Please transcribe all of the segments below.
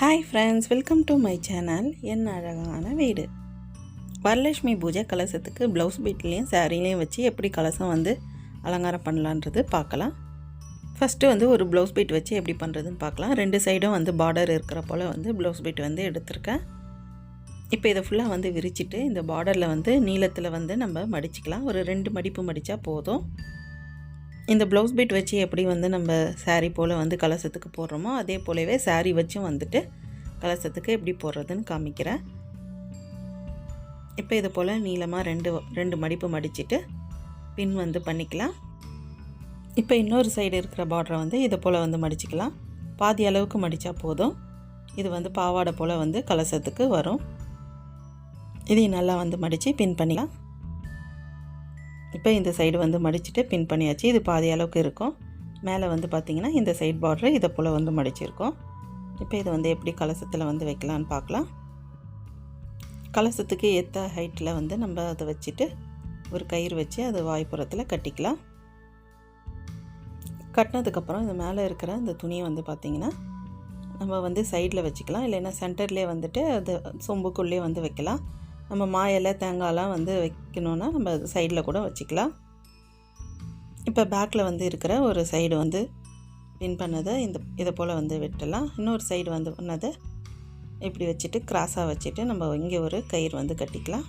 Hi friends welcome to my channel என் அழகான வீடு. வரலட்சுமி பூஜை கலசத்துக்கு ப்ளவுஸ் பீட்லேயும் சாரீலையும் வச்சு எப்படி கலசம் வந்து அலங்காரம் பண்ணலான்றது பார்க்கலாம். ஃபஸ்ட்டு வந்து ஒரு ப்ளவுஸ் பீட் வச்சு எப்படி பண்ணுறதுன்னு பார்க்கலாம். ரெண்டு சைடும் வந்து பார்டர் இருக்கிற போல் வந்து ப்ளவுஸ் பீட் வந்து எடுத்திருக்கேன். இப்போ இதை ஃபுல்லாக வந்து விரிச்சிட்டு இந்த பார்டரில் வந்து நீளத்தில் வந்து நம்ம மடிச்சுக்கலாம். ஒரு ரெண்டு மடிப்பு மடித்தா போதும். இந்த ப்ளவுஸ் பீட் வச்சு எப்படி வந்து நம்ம சாரீ போல் வந்து கலசத்துக்கு போடுறோமோ அதே போலவே சாரீ வச்சும் வந்துட்டு கலசத்துக்கு எப்படி போடுறதுன்னு காமிக்கிறேன். இப்போ இது போல் நீளமாக ரெண்டு ரெண்டு மடிப்பு மடிச்சிட்டு பின் வந்து பண்ணிக்கலாம். இப்போ இன்னொரு சைடு இருக்கிற பார்டரை வந்து இதை போல் வந்து மடிச்சுக்கலாம். பாதி அளவுக்கு மடித்தா போதும். இது வந்து பாவாடை போல் வந்து கலசத்துக்கு வரும். இதையும் நல்லா வந்து மடித்து பின் பண்ணிக்கலாம். இப்போ இந்த சைடு வந்து மடிச்சுட்டு பின் பண்ணியாச்சு. இது பாதி அளவுக்கு இருக்கும். மேலே வந்து பார்த்திங்கன்னா இந்த சைட் பார்டரு இதை போல் வந்து மடிச்சிருக்கோம். இப்போ இதை வந்து எப்படி கலசத்தில் வந்து வைக்கலான்னு பார்க்கலாம். கலசத்துக்கு ஏற்ற ஹைட்டில் வந்து நம்ம அதை வச்சுட்டு ஒரு கயிறு வச்சு அது வாய்ப்புறத்தில் கட்டிக்கலாம். கட்டினதுக்கப்புறம் இது மேலே இருக்கிற இந்த துணியை வந்து பார்த்திங்கன்னா நம்ம வந்து சைடில் வச்சுக்கலாம். இல்லைன்னா சென்டர்லேயே வந்துட்டு அது சொம்புக்குள்ளேயே வந்து வைக்கலாம். நம்ம மா இலை வந்து வைக்கணுன்னா நம்ம சைடில் கூட வச்சுக்கலாம். இப்போ பேக்கில் வந்து இருக்கிற ஒரு சைடு வந்து பின் பண்ணதை இந்த இதை போல் வந்து வெட்டலாம். இன்னொரு சைடு வந்து பண்ணதை இப்படி வச்சுட்டு கிராஸாக வச்சுட்டு நம்ம இங்கே ஒரு கயிறு வந்து கட்டிக்கலாம்.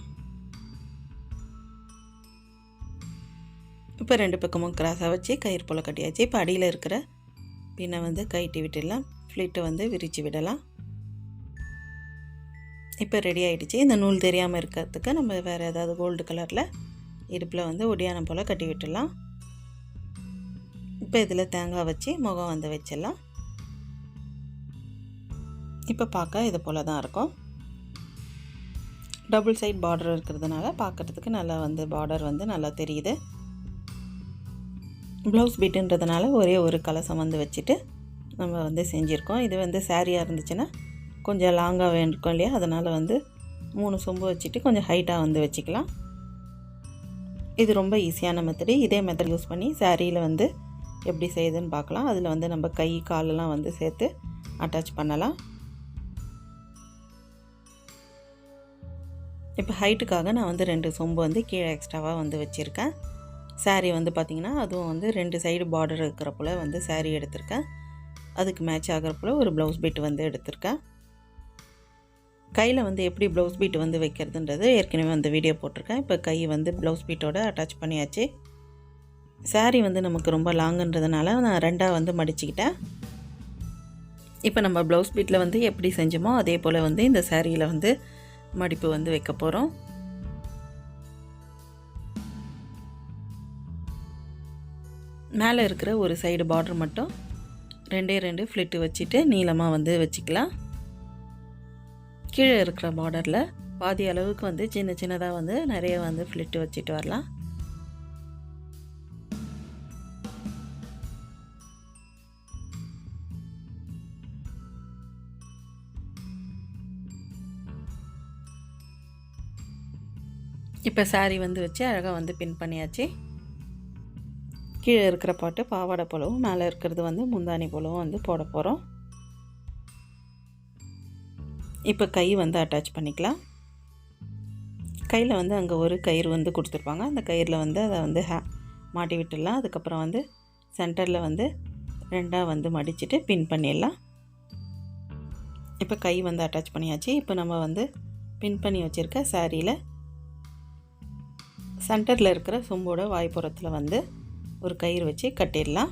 இப்போ ரெண்டு பக்கமும் கிராஸாக வச்சு கயிறு போல் கட்டியாச்சு. இப்போ அடியில் இருக்கிற பின்னை வந்து கைட்டி விட்டுடலாம். ஃப்ளிட்டை வந்து விரித்து விடலாம். இப்போ ரெடி ஆகிடுச்சு இந்த நூல் தெரியாமல் இருக்கிறதுக்கு நம்ம வேறு ஏதாவது கோல்டு கலரில் இடுப்பில் வந்து ஒடியானம் போல் கட்டி விட்டுடலாம். இப்போ இதில் தேங்காய் வச்சு முகம் வந்து வச்சிடலாம். இப்போ பார்க்க இது போல் தான் இருக்கும். டபுள் சைட் பார்டர் இருக்கிறதுனால பார்க்குறதுக்கு நல்லா வந்து பார்டர் வந்து நல்லா தெரியுது. ப்ளவுஸ் பீட்டுன்றதுனால ஒரே ஒரு கலசம் வந்து வச்சுட்டு நம்ம வந்து செஞ்சுருக்கோம். இது வந்து சாரியாக இருந்துச்சுன்னா கொஞ்சம் லாங்காக வேண்டிருக்கோம் இல்லையா? அதனால் வந்து மூணு சொம்பு வச்சுட்டு கொஞ்சம் ஹைட்டாக வந்து வச்சுக்கலாம். இது ரொம்ப ஈஸியான மெத்தடு இதே மெத்தட் யூஸ் பண்ணி சாரியில் வந்து எப்படி செய்யுதுன்னு பார்க்கலாம். அதில் வந்து நம்ம கை காலெல்லாம் வந்து சேர்த்து அட்டாச் பண்ணலாம். இப்போ ஹைட்டுக்காக நான் வந்து ரெண்டு சொம்பு வந்து கீழே எக்ஸ்ட்ராவாக வந்து வச்சுருக்கேன். சாரீ வந்து பார்த்திங்கன்னா அதுவும் வந்து ரெண்டு சைடு பார்டர் இருக்கிற போல் வந்து சாரீ எடுத்திருக்கேன். அதுக்கு மேட்ச் ஆகிற போல் ஒரு ப்ளவுஸ் பிட் வந்து எடுத்திருக்கேன். கையில் வந்து எப்படி ப்ளவுஸ் பீட் வந்து வைக்கிறதுன்றது ஏற்கனவே வந்து வீடியோ போட்டிருக்கேன். இப்போ கை வந்து ப்ளவுஸ் பீட்டோட அட்டாச் பண்ணியாச்சு. சாரீ வந்து நமக்கு ரொம்ப லாங்குன்றதுனால நான் ரெண்டாக வந்து மடிச்சுக்கிட்டேன். இப்போ நம்ம ப்ளவுஸ் பீட்டில் வந்து எப்படி செஞ்சோமோ அதே போல் வந்து இந்த சாரியில் வந்து மடிப்பு வந்து வைக்க போகிறோம் மேலே இருக்கிற ஒரு சைடு பார்டர் மட்டும் ரெண்டே ரெண்டு ஃப்ளிட்டு வச்சுட்டு நீளமாக வந்து வச்சுக்கலாம். கீழே இருக்கிற பார்டரில் பாதி அளவுக்கு வந்து சின்ன சின்னதாக வந்து நிறைய வந்து ஃப்ளிட்டு வச்சுட்டு வரலாம். இப்போ சாரி வந்து வச்சு அழகாக வந்து பின் பண்ணியாச்சு. கீழே இருக்கிற பாட்டு பாவாடை போலவும் மேலே இருக்கிறது வந்து முந்தானி போலவும் வந்து போட போகிறோம் இப்போ கை வந்து அட்டாச் பண்ணிக்கலாம். கையில் வந்து அங்கே ஒரு கயிறு வந்து கொடுத்துருப்பாங்க. அந்த கயிறில் வந்து அதை வந்து ஹே மாட்டி விட்டுடலாம். அதுக்கப்புறம் வந்து சென்டரில் வந்து ரெண்டாக வந்து மடிச்சுட்டு பின் பண்ணிடலாம். இப்போ கை வந்து அட்டாச் பண்ணியாச்சு. இப்போ நம்ம வந்து பின் பண்ணி வச்சுருக்க சாரியில் சென்டரில் இருக்கிற சொம்போட வாய்ப்புறத்தில் வந்து ஒரு கயிறு வச்சு கட்டிடலாம்.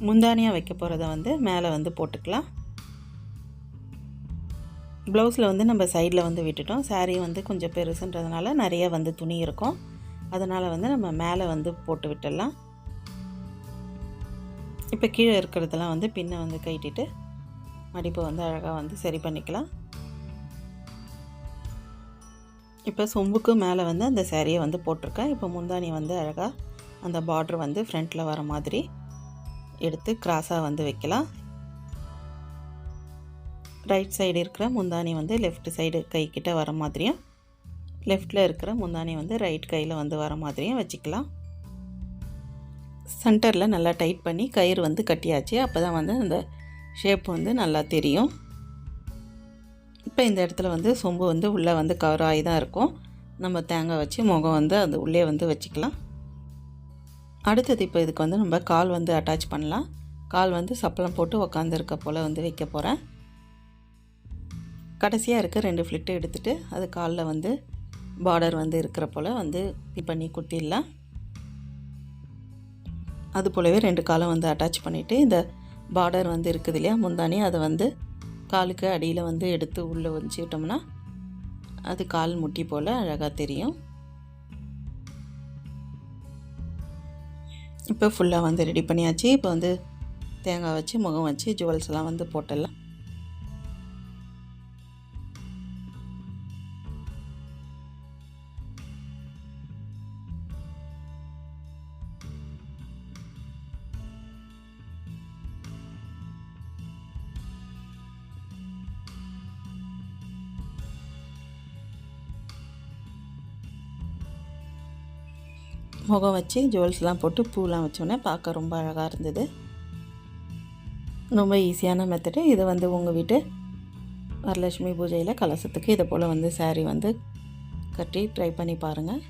முந்தானியாக வைக்க போகிறத வந்து மேலே வந்து போட்டுக்கலாம். ப்ளவுஸில் வந்து நம்ம சைடில் வந்து விட்டுட்டோம். சாரீ வந்து கொஞ்சம் பெருசுன்றதுனால நிறைய வந்து துணி இருக்கும். அதனால் வந்து நம்ம மேலே வந்து போட்டு விட்டுடலாம். இப்போ கீழே இருக்கிறதெல்லாம் வந்து பின்னை வந்து கைட்டிட்டு மடிப்பை வந்து அழகாக வந்து சரி பண்ணிக்கலாம். இப்போ சொம்புக்கு மேலே வந்து அந்த சேரீயை வந்து போட்டிருக்கேன். இப்போ முந்தானி வந்து அழகாக அந்த பார்ட்ரு வந்து ஃப்ரண்ட்டில் வர மாதிரி எடுத்து கிராஸாக வந்து வைக்கலாம். ரைட் சைடு இருக்கிற முந்தானி வந்து லெஃப்ட் சைடு கைக்கிட்ட வர மாதிரியும் லெஃப்டில் இருக்கிற முந்தானி வந்து ரைட் கையில் வந்து வர மாதிரியும் வச்சுக்கலாம். சென்டரில் நல்லா டைட் பண்ணி கயிறு வந்து கட்டியாச்சு. அப்போ தான் வந்து அந்த ஷேப் வந்து நல்லா தெரியும். இப்போ இந்த இடத்துல வந்து சொம்பு வந்து உள்ளே வந்து கவர் ஆகி தான் இருக்கும். நம்ம தேங்காய் வச்சு முகம் வந்து அது உள்ளே வந்து வச்சுக்கலாம். அடுத்தது இப்போ இதுக்கு வந்து நம்ம கால் வந்து அட்டாச் பண்ணலாம். கால் வந்து சப்பளம் போட்டு உக்காந்துருக்க போல் வந்து வைக்க போகிறேன் கடைசியாக இருக்க ரெண்டு ஃப்ளிட்டு எடுத்துகிட்டு அது காலில் வந்து பார்டர் வந்து இருக்கிற போல் வந்து இது பண்ணி குத்திடலாம். அது போலவே ரெண்டு காலம் வந்து அட்டாச் பண்ணிவிட்டு இந்த பார்டர் வந்து இருக்குது இல்லையா முந்தானி அதை வந்து காலுக்கு அடியில் வந்து எடுத்து உள்ளே வச்சுக்கிட்டோம்னா அது கால் முட்டி போல் அழகாக தெரியும். இப்போ ஃபுல்லாக வந்து ரெடி பண்ணியாச்சு. இப்போ வந்து தேங்காய் வச்சு முகம் வச்சு ஜுவல்ஸ் எல்லாம் வந்து போட்டுடலாம். முகம் வச்சு ஜுவல்ஸ்லாம் போட்டு பூலாம் வச்சோன்னே பார்க்க ரொம்ப அழகாக இருந்தது. ரொம்ப ஈஸியான மெத்தடு இதை வந்து உங்கள் வீட்டு வரலட்சுமி பூஜையில் கலசத்துக்கு இதை போல் வந்து saree வந்து கட்டி ட்ரை பண்ணி பாருங்கள்